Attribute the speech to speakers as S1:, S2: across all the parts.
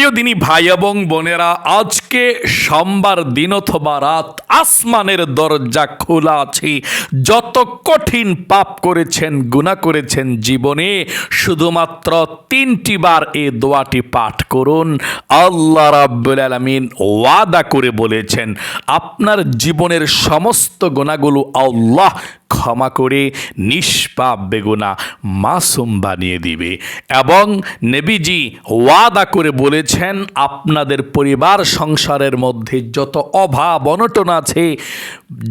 S1: প্রিয় দিনী ভাই এবং বোনেরা, আজকে সোমবার দিন অথবা রাত আসমানের দরজা খোলা আছে। যত কঠিন পাপ করেছেন গুণা করেছেন জীবনে, শুধুমাত্র তিনটি বার এই দোয়াটি পাঠ করুন। আল্লাহ রাব্বুল আলামিন ওয়াদা করে বলেছেন, আপনার জীবনের সমস্ত গুণাগুলো আল্লাহ ক্ষমা করে নিষ্পাপ বেগুনা মাসুম বানিয়ে দিবে। এবং নেবিজি ওয়াদা করে বলেছেন, আপনাদের পরিবার সংসারের মধ্যে যত অভাব, অনটন আছে,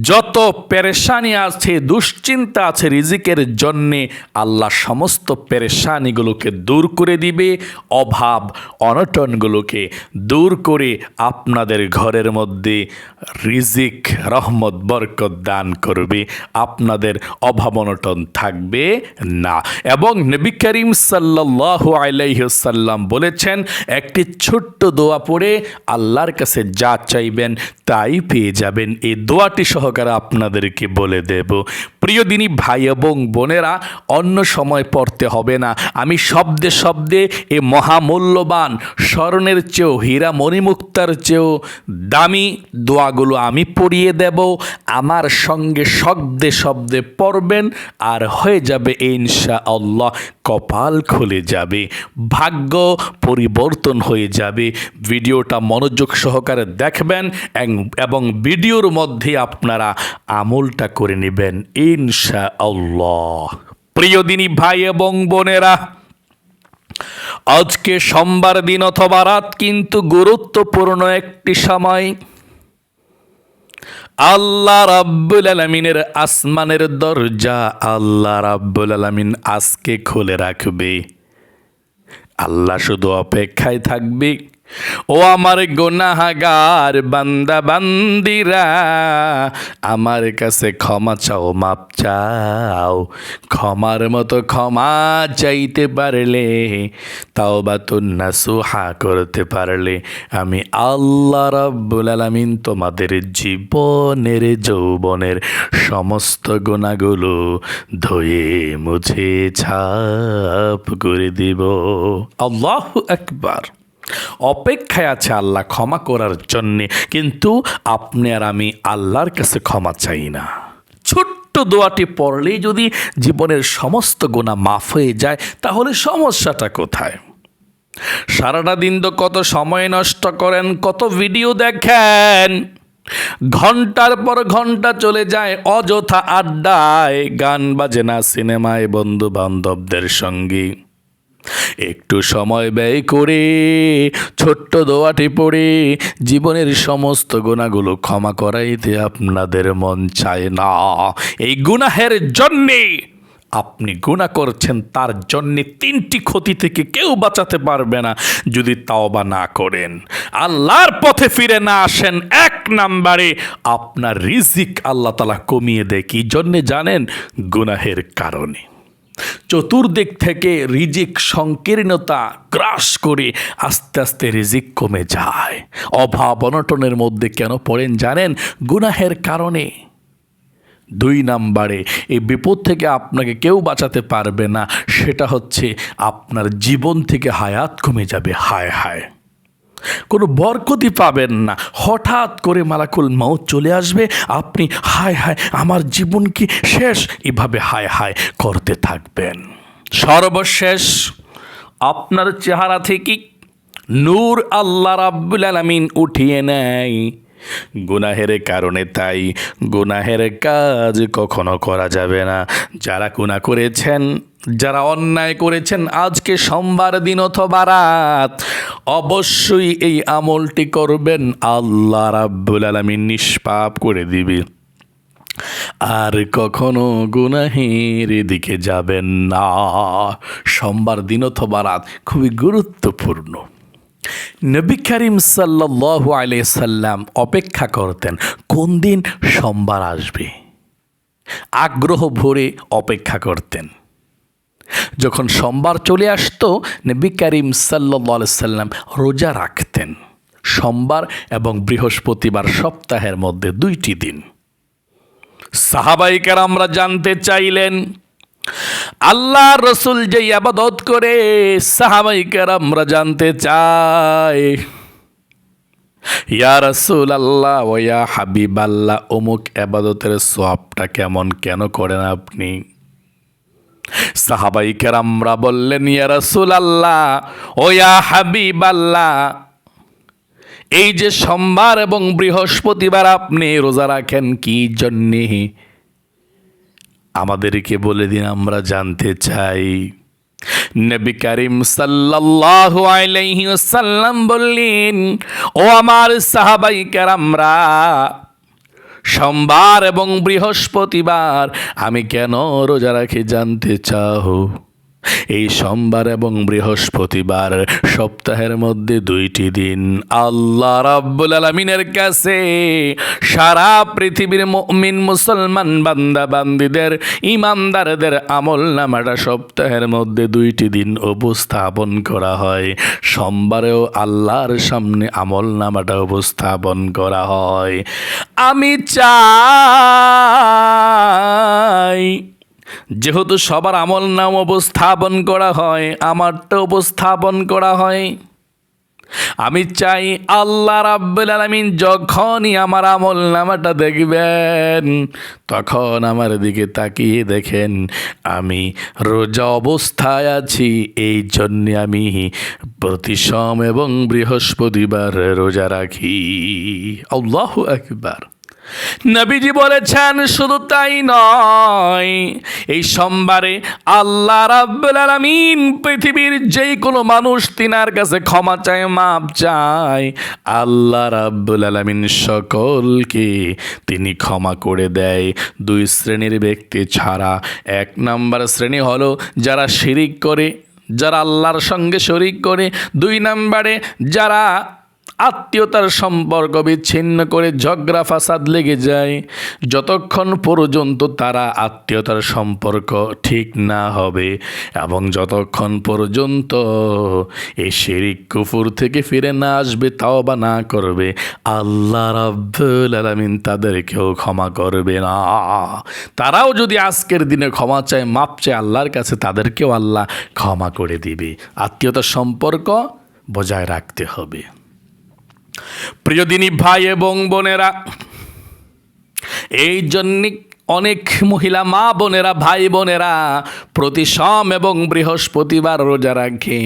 S1: যত পেরেশানি আছে, দুশ্চিন্তা আছে রিজিকের জন্যে আল্লাহ সমস্ত পেরেশানিগুলোকে দূর করে দিবে, অভাব, অনটনগুলোকে দূর করে আপনাদের ঘরের মধ্যে রিজিক, রহমত, বরকত দান করবে। আপনাদের অভাব অনটন থাকবে না। এবং নবী করিম সাল্লাহ আলাইসাল্লাম বলেছেন, একটি ছোট্ট দোয়া পড়ে আল্লাহর কাছে যা চাইবেন তাই পেয়ে যাবেন। এই দোয়াটি সহকারে আপনাদেরকে বলে দেব। প্রিয় দিনী ভাই এবং বোনেরা, অন্য সময় পড়তে হবে না। আমি শব্দে শব্দে এ মহামূল্যবান স্মরণের চেয়েও, হীরা মণিমুক্তার চেয়েও দামি দোয়াগুলো আমি পড়িয়ে দেব। আমার সঙ্গে শব্দে শব্দে পড়বেন আর হয়ে যাবে ইনশা আল্লাহ কপাল খুলে যাবে, ভাগ্য পরিবর্তন হয়ে যাবে। ভিডিওটা মনোযোগ সহকারে দেখবেন এবং ভিডিওর মধ্যে আপনারা আমলটা করে নেবেন ইনশা আল্লাহ প্রিয় দিনী ভাই এবং বোনেরা, আজকে সোমবার দিন অথবা রাত কিন্তু গুরুত্বপূর্ণ একটি সময়। আল্লাহ রাব্বুল আলমিনের আসমানের দরজা আল্লাহ রাব্বুল আলমিন আজকে খুলে রাখবে। আল্লাহ শুধু অপেক্ষায় থাকবে। ও আমার গোনাহাগার বান্দা, বান্দিরা, আমার কাছে ক্ষমা চাও, মাপ চাও। ক্ষমার মতো ক্ষমা চাইতে পারলে তাও বা তুন্না সুহা করতে পারলে, আমি আল্লাহ রাব্বুল আলামিন তোমাদের জীবনের, যৌবনের সমস্ত গুণাগুলো ধুয়ে, মুছে, ছাপ করে দিব। আল্লাহ একবার অপেক্ষায় আছে আল্লাহ ক্ষমা করার জন্যে, কিন্তু আপনি আর আমি আল্লাহর কাছে ক্ষমা চাই না। ছোট্ট দোয়াটি পড়লেই যদি জীবনের সমস্ত গুণা মাফ হয়ে যায়, তাহলে সমস্যাটা কোথায়? সারাটা দিন তো কত সময় নষ্ট করেন, কত ভিডিও দেখেন। ঘণ্টার পর ঘণ্টা চলে যায়, অযথা আড্ডায় গান বাজে না সিনেমায় বন্ধু বান্ধবদের সঙ্গে। একটু সময় ব্যয় করে, ছোট্ট দোয়াটি পড়ে, জীবনের সমস্ত গুণাগুলো ক্ষমা করাইতে আপনাদের মন চায় না। এই গুনাহের জন্যে আপনি গুণা করছেন, তার জন্যে তিনটি ক্ষতি থেকে কেউ বাঁচাতে পারবে না, যদি তাওবা না করেন। আল্লাহর পথে ফিরে না আসেন এক নাম্বারে, আপনার রিজিক আল্লাহ তালা কমিয়ে দেয়। কি জন্যে জানেন? গুনাহের কারণে। চতুর্দিক থেকে রিজিক সংকীর্ণতা গ্রাস করে আস্তে আস্তে রিজিক কমে যায়। অভাব অনটনের মধ্যে কেন পড়েন জানেন? গুনাহের কারণে। দুই নাম্বারে, এই বিপদ থেকে আপনাকে কেউ বাঁচাতে পারবে না, সেটা হচ্ছে আপনার জীবন থেকে হায়াত কমে যাবে, হায় হায়। কোনো বরকতি পাবেন না। হঠাৎ করে মালাকুল মাউত চলে আসবে, আপনি হায় হায় আমার জীবন কি শেষ? এভাবে হায় হায় করতে থাকবেন। সর্বশেষ আপনার চেহারা থেকে নূর আল্লাহ রাব্বুল আলামিন উঠিয়ে নেয়। গুনাহের কারণে তাই গুনাহের কাজ কখনো করা যাবে না। যারা গুনাহ করেছেন, যারা অন্যায় করেছেন, আজকে সোমবার দিন অথবা রাত, অবশ্যই এই আমলটি করবেন। আল্লাহ রাব্বুল আলামিন নিষ্পাপ করে দিবে। আর কখনো গুনাহের দিকে যাবেন না। সোমবার দিন অথবা রাত খুবই গুরুত্বপূর্ণ। নবী করিম সাল্লাল্লাহু আলাইহি সাল্লাম অপেক্ষা করতেন, কোন দিন সোমবার আসবে? আগ্রহ ভরে অপেক্ষা করতেন। যখন সোমবার চলে আসতো, নবী করিম সাল্লাহ সাল্লাম রোজা রাখতেন। সোমবার এবং বৃহস্পতিবার সপ্তাহের মধ্যে দুইটি দিন। সাহাবাইকার আমরা জানতে চাইলেন আল্লাহ রসুল যে আবাদত করে সাহাবাইকার আমরা জানতে চাই ইয়া রসুল আল্লাহ ও ইয়া হাবিব আল্লাহ অমুক আবাদতের সবটা কেমন কেন করেন আপনি? সাহাবাই কেরামরা বললেন, ইয়া রসুল আল্লাহ ও ইয়া হাবিব আল্লাহ এই যে সোমবার এবং বৃহস্পতিবার আপনি রোজা রাখেন কি জন্যে? আমাদেরকে বলে দিন, আমরা জানতে চাই। নবী করিম সাল্লাল্লাহু আলাইহি ওয়াসাল্লাম বললেন, ও আমার সাহাবাই কেরামরা, সোমবার এবং বৃহস্পতিবার আমি কেন রোজা রাখি জানতে চাও? এই সোমবার এবং বৃহস্পতিবার সপ্তাহের মধ্যে দুইটি দিন আল্লাহ রাব্বুল আলমিনের কাছে সারা পৃথিবীর মুমিন মুসলমান বান্দা বান্দিদের ইমানদারদের আমল নামাটা সপ্তাহের মধ্যে দুইটি দিন উপস্থাপন করা হয়। সোমবারেও আল্লাহর সামনে আমল নামাটা উপস্থাপন করা হয়। আমি চাই যেহেতু সবার আমল নাম উপস্থাপন করা হয়, আমারটা উপস্থাপন করা হয়। আমি চাই আল্লাহ রাব্বুল আলামিন যখনই আমার আমল নামাটা দেখবেন, তখন আমার দিকে তাকিয়ে দেখেন, আমি রোজা অবস্থায় আছি, এই জন্যে আমি প্রতি সোম এবং বৃহস্পতিবার রোজা রাখি। আল্লাহ একবার নবীজি বলেছেন, শুধু তাই নয়, এই সোমবারে আল্লাহ রাব্বুল আলামিন পৃথিবীর যেই কোনো মানুষ তিনার কাছে ক্ষমা চায় মাপ চায়। আল্লাহ রাব্বুল আলামিন সকলকে তিনি ক্ষমা করে দেয়। দুই শ্রেণির ব্যক্তি ছাড়া এক নাম্বার শ্রেণি হলো যারা শিরিক করে, যারা আল্লাহর সঙ্গে শরিক করে। দুই নাম্বারে যারা আত্মীয়তার সম্পর্ক বিচ্ছিন্ন করে ঝগড়া ফাসাদ লেগে যায়। যতক্ষণ পর্যন্ত তারা আত্মীয়তার সম্পর্ক ঠিক না হবে এবং যতক্ষণ পর্যন্ত এই শিরিক কুফুর থেকে ফিরে না আসবে তাও বা না করবে, আল্লাহ রাব্বুল আলামিন তাদেরকেও ক্ষমা করবে না। তারাও যদি আজকের দিনে ক্ষমা চায় মাপ চায় আল্লাহর কাছে, তাদেরকেও আল্লাহ ক্ষমা করে দিবে। আত্মীয়তার সম্পর্ক বজায় রাখতে হবে। প্রিয় দিনী ভাই এবং বোনেরা, এই জন্যে অনেক মহিলা মা বোনেরা, ভাই বোনেরা, প্রতি সম এবং বৃহস্পতিবার রোজা রাখে।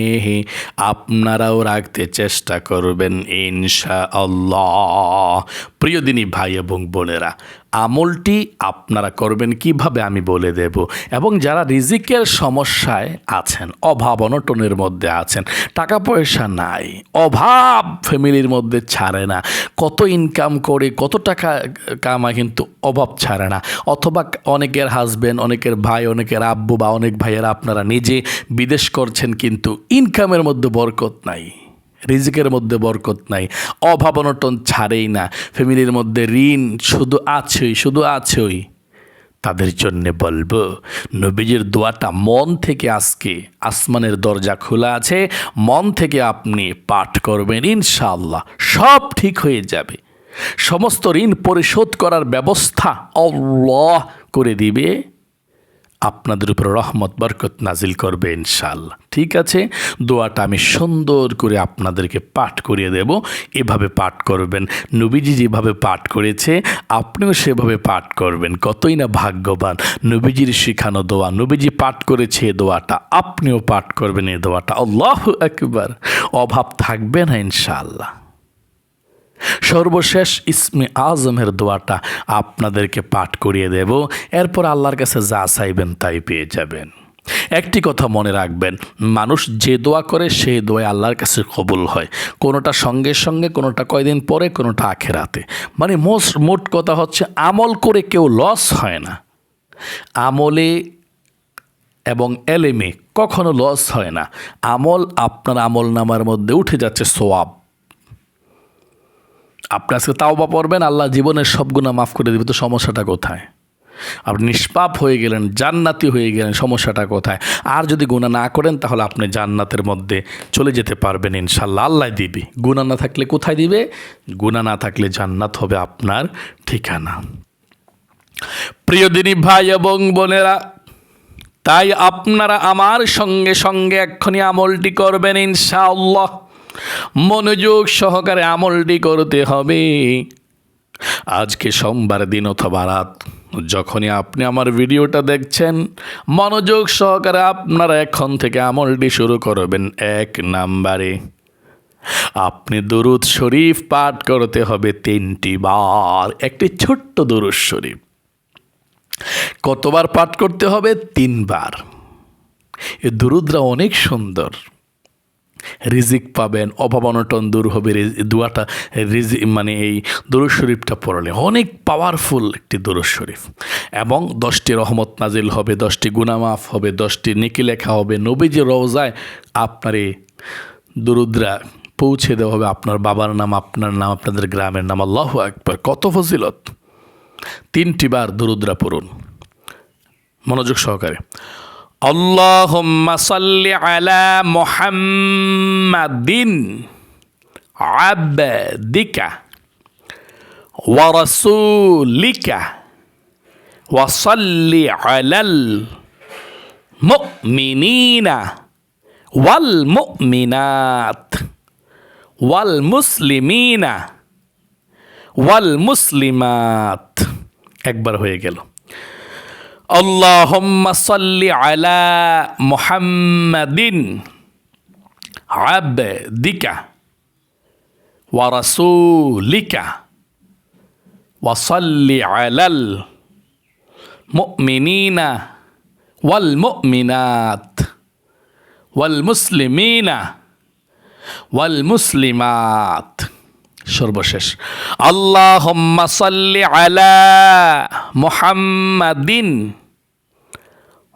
S1: আপনারাও রাখতে চেষ্টা করবেন ইনশা আল্লাহ প্রিয় দিনী ভাই এবং বোনেরা আমলটি আপনারা করবেন কীভাবে আমি বলে দেব। এবং যারা রিজিকের সমস্যায় আছেন, অভাব, অনটনের মধ্যে আছেন টাকা পয়সা নাই, অভাব ফ্যামিলির মধ্যে ছাড়ে না, কত ইনকাম করে, কত টাকা কামায় কিন্তু অভাব ছাড়ে না। অথবা অনেকের হাজবেন্ড অনেকের ভাই, অনেকের আব্বু বা অনেক ভাইয়েরা আপনারা নিজে বিদেশ করছেন কিন্তু ইনকামের মধ্যে বরকত নাই। রিজিকের মধ্যে বরকত নাই, অভাব অনটন ছাড়েই না, ফ্যামিলির মধ্যে ঋণ শুধু আছেই শুধু আছেই। তাদের জন্য বলব, নবীজির দোয়াটা মন থেকে আজকে আসমানের দরজা খোলা আছে, মন থেকে আপনি পাঠ করবেন, ইনশাআল্লাহ সব ঠিক হয়ে যাবে। সমস্ত ঋণ পরিশোধ করার ব্যবস্থা আল্লাহ করে দিবে। আপনাদের উপর রহমত, বরকত নাজিল করবে ইনশাল্লাহ ঠিক আছে? দোয়াটা আমি সুন্দর করে আপনাদেরকে পাঠ করিয়ে দেব। এভাবে পাঠ করবেন। নবীজি যেভাবে পাঠ করেছে, আপনিও সেভাবে পাঠ করবেন। কতই না ভাগ্যবান। নবীজির শিখানো দোয়া, নবীজি পাঠ করেছে এ দোয়াটা, আপনিও পাঠ করবেন এ দোয়াটা। আল্লাহ একবার অভাব থাকবে না ইনশাআল্লাহ। সর্বশেষ ইসমে আজমের দোয়াটা আপনাদেরকে পাঠ করিয়ে দেব। এরপর আল্লাহর কাছে যা চাইবেন তাই পেয়ে যাবেন। একটি কথা মনে রাখবেন, মানুষ যে দোয়া করে সেই দোয়া আল্লাহর কাছে কবুল হয়। কোনোটা সঙ্গে সঙ্গে, কোনোটা কয়দিন পরে, কোনোটা আখেরাতে। মানে মোস্ট, মোট কথা হচ্ছে আমল করে কেউ লস হয় না। আমলে এবং এলেমে কখনো লস হয় না। আমল আপনার আমল নামার মধ্যে উঠে যাচ্ছে সোয়াব। আপনি আজকে তাওবা পড়বেন, আল্লাহ জীবনের সব গুণা মাফ করে দেবে। তো সমস্যাটা কোথায়? আপনি নিষ্পাপ হয়ে গেলেন, জান্নাতি হয়ে গেলেন, সমস্যাটা কোথায়? আর যদি গুণা না করেন, তাহলে আপনি জান্নাতের মধ্যে চলে যেতে পারবেন ইনশাল্লাহ আল্লাহ দিবে। গুণা না থাকলে কোথায় দিবে? গুণা না থাকলে জান্নাত হবে আপনার ঠিকানা। প্রিয় দিনী ভাই এবং বোনেরা, তাই আপনারা আমার সঙ্গে সঙ্গে এক্ষুনি আমলটি করবেন ইনশাআল্লাহ। মনোযোগ সহকারে আমলটি করতে হবে। আজকে সোমবার দিন অথবা রাত, যখনই আপনি আমার ভিডিওটা দেখছেন, মনোযোগ সহকারে আপনারা এখন থেকে আমলটি শুরু করবেন এক নাম্বারে। আপনি দরুদ শরীফ পাঠ করতে হবে তিনটি বার, একটি ছোট্ট দরুদ শরীফ। কতবার পাঠ করতে হবে? তিনবার। এ দুরুদরা অনেক সুন্দর। রিজিক পাবেন, অভাব অনটন দূর হবে দুয়াটা রিজি মানে এই দরুদ শরীফটা পড়লে। অনেক পাওয়ারফুল একটি দরুদ শরীফ। এবং দশটি রহমত নাজিল হবে, দশটি গুনামাফ হবে, দশটি নিকি লেখা হবে। নবীজি রওজায় আপনার এই দরুদ্রা পৌঁছে দেওয়া হবে। আপনার বাবার নাম, আপনার নাম, আপনাদের গ্রামের নাম। আল্লাহ একবার কত ফজিলত। তিনটি বার দরুদ্রা পড়ুন। মনোযোগ সহকারে। আল্লাহুম্মা সাল্লি আলা মুহাম্মাদিন আবদিকা ওয়া রাসূলিকা ওয়া সাল্লি আলাল মুমিনিনা ওয়াল মুমিনাত ওয়াল মুসলিমিনা ওয়াল মুসলিমাত একবার হয়ে গেল اللهم صل على محمد عبدك ورسولك وصل على المؤمنين والمؤمنات والمسلمين والمسلمات সর্বশেষ আল্লাহুম্মা সাল্লি আলা মুহাম্মাদিন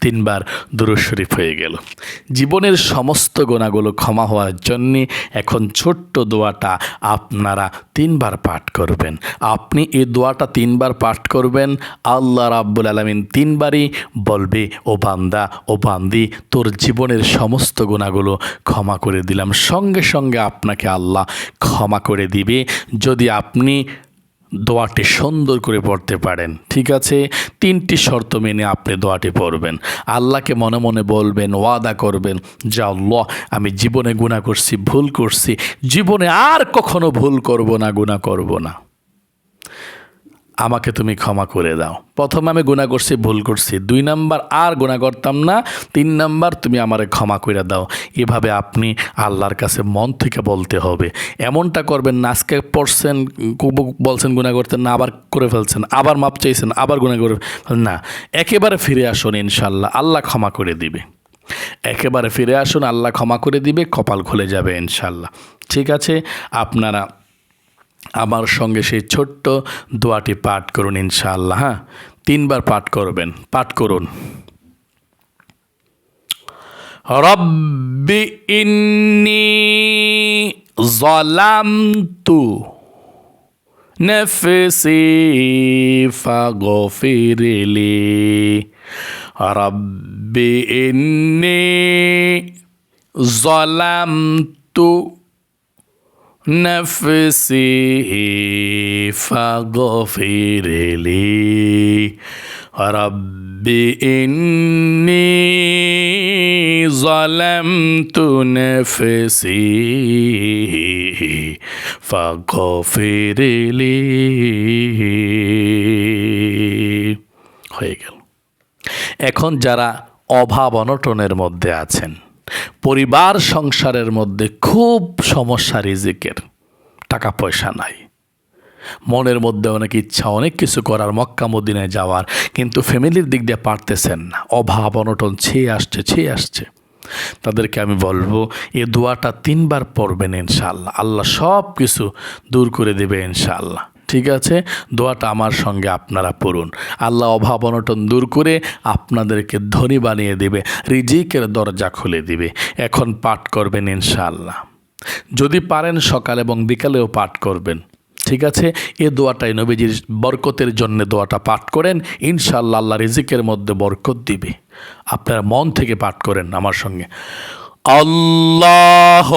S1: তিনবার দুরুদ শরীফ হয়ে গেল। জীবনের সমস্ত গোনাগুলো ক্ষমা হওয়ার জন্যে এখন ছোট্ট দোয়াটা আপনারা তিনবার পাঠ করবেন। আপনি এই দোয়াটা তিনবার পাঠ করবেন, আল্লাহ রাব্বুল আলমিন তিনবারই বলবে, ও বান্দা, ও বান্দি, তোর জীবনের সমস্ত গুণাগুলো ক্ষমা করে দিলাম। সঙ্গে সঙ্গে আপনাকে আল্লাহ ক্ষমা করে দিবে। যদি আপনি দোয়াটি সুন্দর করে পড়তে পারেন। ঠিক আছে? তিনটি শর্ত মেনে আপনি দোয়াটি পড়বেন। আল্লাহকে মনে মনে বলবেন, ওয়াদা করবেন যা, আল্লাহ, আমি জীবনে গুণা করছি, ভুল করছি। জীবনে আর কখনো ভুল করব না গুণা করব না। আমাকে তুমি ক্ষমা করে দাও। প্রথমে আমি গুণা করছি, ভুল করছি। দুই নাম্বার, আর গুণা করতাম না। তিন নাম্বার, তুমি আমারে ক্ষমা করে দাও। এভাবে আপনি আল্লাহর কাছে মন থেকে বলতে হবে। এমনটা করবেন না, আজকে পড়ছেন বলছেন গুণা করতেন না, আবার করে ফেলছেন, আবার মাপ চাইছেন, আবার গুণা করে না, একেবারে ফিরে আসুন ইনশাল্লাহ আল্লাহ ক্ষমা করে দিবে। একেবারে ফিরে আসুন, আল্লাহ ক্ষমা করে দিবে, কপাল খুলে যাবে ইনশাল্লাহ ঠিক আছে? আপনারা আমার সঙ্গে সেই ছোট্ট দোয়াটি পাঠ করুন ইনশাআল্লাহ হ্যাঁ? তিনবার পাঠ করবেন, পাঠ করুন। রব্বি ইন্নি জলামতু নফসি ফাগফিরলি রব্বি ইন্নি জলামতু نفسي فاغفر لي رب إني ظلمت نفسي فاغفر لي হয়ে গেল এখন যারা অভাব অনটনের মধ্যে আছেন পরিবার, সংসারের মধ্যে খুব সমস্যা, রিজিকের। টাকা পয়সা নাই। মনের মধ্যে অনেক ইচ্ছা, অনেক কিছু করার, মক্কা, মদিনায় যাওয়ার, কিন্তু ফ্যামিলির দিক দিয়ে পারতেছেন না। অভাব, অনটন ছেয়ে আসছে ছেয়ে আসছে। তাদেরকে আমি বলব, এ দোয়াটা তিনবার পড়বেন ইনশাল্লাহ আল্লাহ সব কিছু দূর করে দেবে ইনশাআল্লাহ। ঠিক আছে? দোয়াটা আমার সঙ্গে আপনারা পড়ুন। আল্লাহ অভাব অনটন দূর করে আপনাদেরকে ধনী বানিয়ে দেবে, রিজিকের দরজা খুলে দিবে। এখন পাঠ করবেন ইনশাআল্লাহ। যদি পারেন সকাল এবং বিকালেও পাঠ করবেন। ঠিক আছে? এ দোয়াটাই নবীজির বরকতের জন্য দোয়াটা পাঠ করেন, ইনশাআল্লাহ আল্লাহ রিজিকের মধ্যে বরকত দিবে। আপনার মন থেকে পাঠ করেন আমার সঙ্গে। আল্লাহ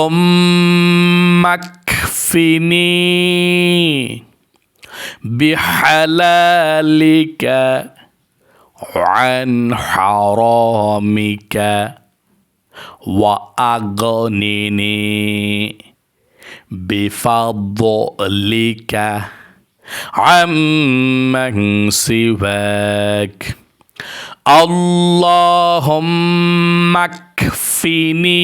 S1: মাকফিনি بحلالك عن حرامك وأغنني بفضلك عمن سواك. اللهم اكفني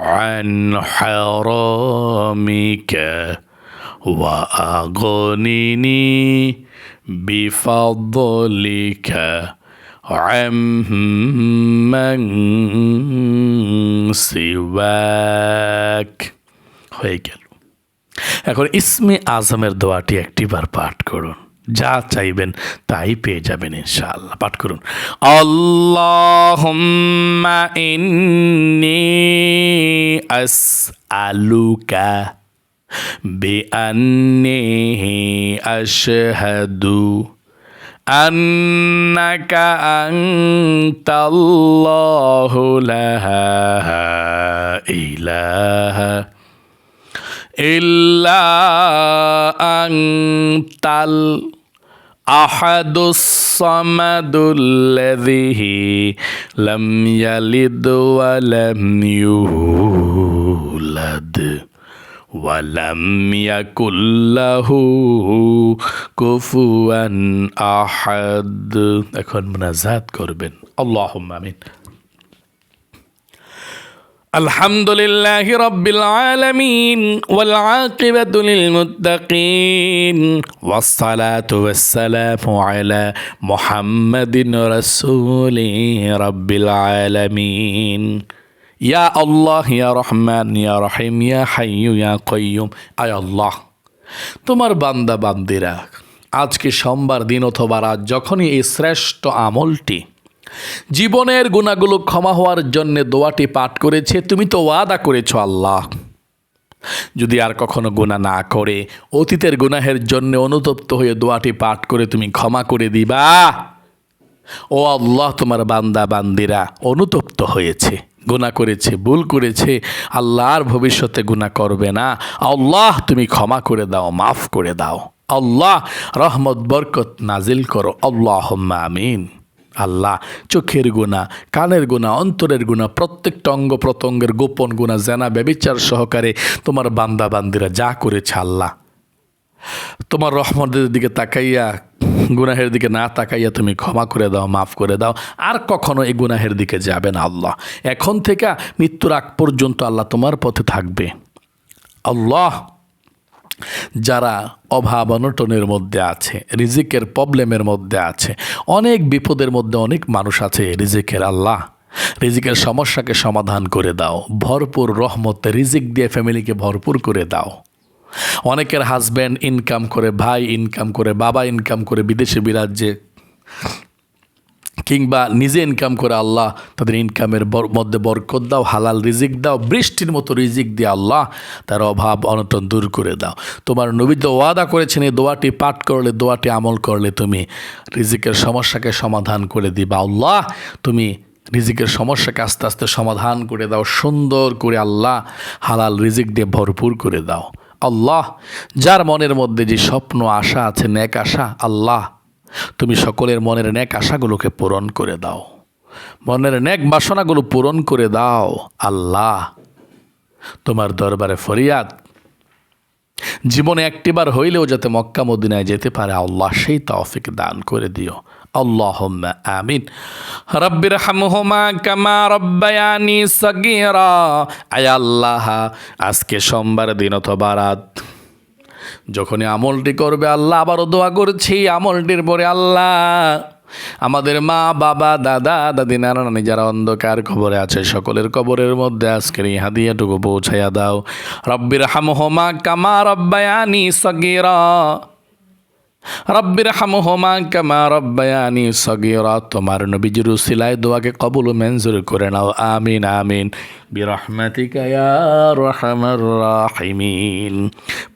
S1: عن حرامك وأغنني بفضلك عمن سواك হয়ে গেল এখন ইসমে আজমের দোয়াটি একটিবার পাঠ করুন যা চাইবেন তাই পেয়ে যাবেন ইনশাআল্লাহ পাঠ করুন আল্লাহুম্মা ইন্নি আসআলুকা বিআন্নি আশহাদু أنك أنت الله لا إله إلا أنت الأحد الصمد الذي لم يلد ولم يولد ولم يكن له কুফুয়ান আহাদ এখন মুনাজাত করবেন আল্লাহুম্মা আমিন الحمد لله رب العالمين والعاقبة للمتقين والصلاة والسلام على محمد رسول رب العالمين يا الله يا رحمن يا رحيم يا حي يا قيوم আয় আল্লাহ তোমার বান্দা বান্দিরা আজকে সোমবার দিন অথবা রাত যখনই এই শ্রেষ্ঠ আমলটি জীবনের গুণাগুলো ক্ষমা হওয়ার জন্য দোয়াটি পাঠ করেছে, তুমি তো ওয়াদা করেছ আল্লাহ। যদি আর কখনো গুণা না করে, অতীতের গুনাহের জন্য অনুতপ্ত হয়ে দোয়াটি পাঠ করে তুমি ক্ষমা করে দিবা। ও আল্লাহ, তোমার বান্দা বান্দিরা, অনুতপ্ত হয়েছে গুণা করেছে, ভুল করেছে আল্লাহ আর ভবিষ্যতে গুণা করবে না। আল্লাহ, তুমি ক্ষমা করে দাও, মাফ করে দাও। আল্লাহ, রহমত, বরকত নাজিল করো। আল্লাহ আমিন। আল্লাহ, চোখের গুণা, কানের গুণা, অন্তরের গুণা, প্রত্যেকটা অঙ্গ প্রত্যঙ্গের গোপন গুণা, জেনা, ব্যবিচার সহকারে তোমার বান্দা বান্দিরা যা করেছে আল্লাহ। তোমার রহমতের দিকে তাকাইয়া, গুনাহের দিকে না তাকাইয়া তুমি ক্ষমা করে দাও, মাফ করে দাও। আর কখনো এই গুনাহের দিকে যাবে না আল্লাহ। এখন থেকে মৃত্যুর আগ পর্যন্ত আল্লাহ তোমার পথে থাকবে। আল্লাহ যারা অভাব অনটনের মধ্যে আছে, রিজিকের প্রবলেমের মধ্যে আছে, অনেক বিপদের মধ্যে অনেক মানুষ আছে রিজিকের আল্লাহ। রিজিকের সমস্যাকে সমাধান করে দাও, ভরপুর রহমতে, রিজিক দিয়ে ফ্যামিলিকে ভরপুর করে দাও। অনেকের হাজব্যান্ড ইনকাম করে, ভাই ইনকাম করে, বাবা ইনকাম করে, বিদেশে বিরাজ্যে কিংবা নিজে ইনকাম করে আল্লাহ, তাদের ইনকামের মধ্যে বরকত দাও, হালাল রিজিক দাও, বৃষ্টির মতো রিজিক দিয়ে আল্লাহ তার অভাব অনটন দূর করে দাও। তোমার নবী তো ওয়াদা করেছেন, এই দোয়াটি পাঠ করলে, দোয়াটি আমল করলে তুমি রিজিকের সমস্যাকে সমাধান করে দিবা। আল্লাহ, তুমি রিজিকের সমস্যাকে আস্তে আস্তে সমাধান করে দাও, সুন্দর করে আল্লাহ হালাল রিজিক দিয়ে ভরপুর করে দাও। আল্লাহ, যার মনের মধ্যে যে স্বপ্ন, আশা আছে ন্যাক আশা, আল্লাহ তুমি সকলের মনের ন্যাক আশাগুলোকে পূরণ করে দাও মনের ন্যাক বাসনাগুলো পূরণ করে দাও আল্লাহ তোমার দরবারে ফরিয়াদ জীবনে একটিবার হইলেও যাতে মক্কা মদিনায় যেতে পারে আল্লাহ সেই তৌফিক দান করে দিও اللهم آمين رب ارحمهما كما ربياني صغيرا আয় আল্লাহ আজকে সোমবার দিন অথবা রাত যখনই আমলটি করবে আল্লাহ, আবারও দোয়া করছি, আমলটির পরে আল্লাহ, আমাদের মা, বাবা, দাদা, দাদি, নানা, নানি যারা অন্ধকার খবরে আছে, সকলের কবরের মধ্যে আজকের এই হাদিয়াটুকু পৌঁছাইয়া দাও। রব্বির হামহমা কামা রব্বায়ানি সগীরা। রব্বির হামহমা কামা রব্বায়ানি সগীরা, তোমার নবীজির উসিলায় দোয়াকে কবুল মঞ্জুর করে নাও। আমিন আমিন।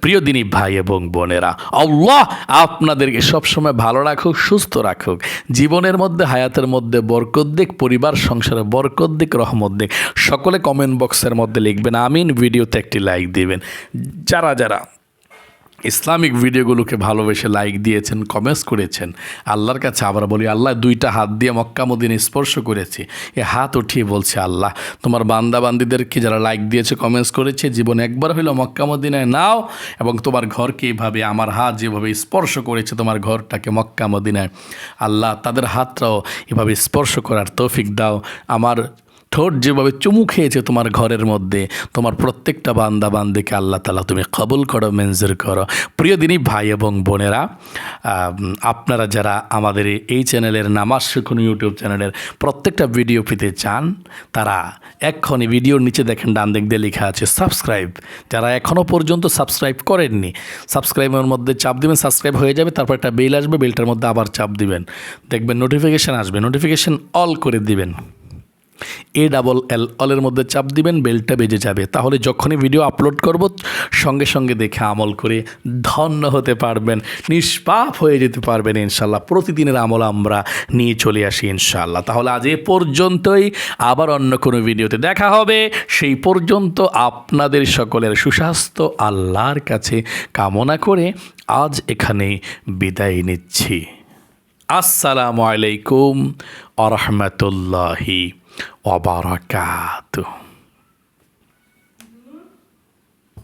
S1: প্রিয় দিনী ভাই এবং বোনেরা, আল্লাহ আপনাদেরকে সবসময় ভালো রাখুক, সুস্থ রাখুক। জীবনের মধ্যে, হায়াতের মধ্যে, বরকত দিক, পরিবার, সংসারে বরকত দিক, রহমত দিক। সকলে কমেন্ট বক্সের মধ্যে লিখবেন, আমিন। ভিডিওতে একটি লাইক দিবেন। যারা যারা ইসলামিক ভিডিওগুলোকে ভালোবেসে লাইক দিয়েছেন কমেন্টস করেছেন। আল্লাহর কাছে আবার বলি, আল্লাহ, দুইটা হাত দিয়ে মক্কা মদিনে স্পর্শ করেছি। এ হাত উঠিয়ে বলছে আল্লাহ, তোমার বান্দা বান্দিদেরকে যারা লাইক দিয়েছে কমেন্টস করেছে, জীবনে একবার হইল মক্কামদিনায় নাও, এবং তোমার ঘরকে এইভাবে আমার হাত যেভাবে স্পর্শ করেছে, তোমার ঘরটাকে মক্কা, মদিনায়। আল্লাহ, তাদের হাতটাও এভাবে স্পর্শ করার তৌফিক দাও। আমার ঠোঁট যেভাবে চুমু খেয়েছে তোমার ঘরের মধ্যে, তোমার প্রত্যেকটা বান্দা বান্দিকে আল্লাহ তালা তুমি কবুল করো মেনজুর করো। প্রিয় দিনী ভাই এবং বোনেরা আপনারা যারা আমাদের এই চ্যানেলের নামাজ শিখুন ইউটিউব চ্যানেলের প্রত্যেকটা ভিডিও পেতে চান, তারা এক্ষণে ভিডিওর নিচে দেখেন, ডান দিক দিয়ে লেখা আছে সাবস্ক্রাইব। যারা এখনও পর্যন্ত সাবস্ক্রাইব করেননি, সাবস্ক্রাইবের মধ্যে চাপ দেবেন, সাবস্ক্রাইব হয়ে যাবে, তারপর একটা বেল আসবে, বেলটার মধ্যে আবার চাপ দিবেন। দেখবেন নোটিফিকেশান আসবে নোটিফিকেশান অল করে দিবেন। এ ডাবল এল অলের মধ্যে চাপ দিবেন বেলটা বেজে যাবে। তাহলে যখনই ভিডিও আপলোড করব, সঙ্গে সঙ্গে দেখে আমল করে ধন্য হতে পারবেন, নিষ্পাপ হয়ে যেতে পারবেন ইনশাল্লাহ প্রতিদিনের আমল আমরা নিয়ে চলে আসি ইনশাল্লাহ তাহলে আজ এ পর্যন্তই, আবার অন্য কোনো ভিডিওতে দেখা হবে। সেই পর্যন্ত আপনাদের সকলের সুস্বাস্থ্য, আল্লাহর কাছে কামনা করে আজ এখানে বিদায় নিচ্ছি। আসসালামু আলাইকুম আরহামতুল্লাহি O Obarakatu.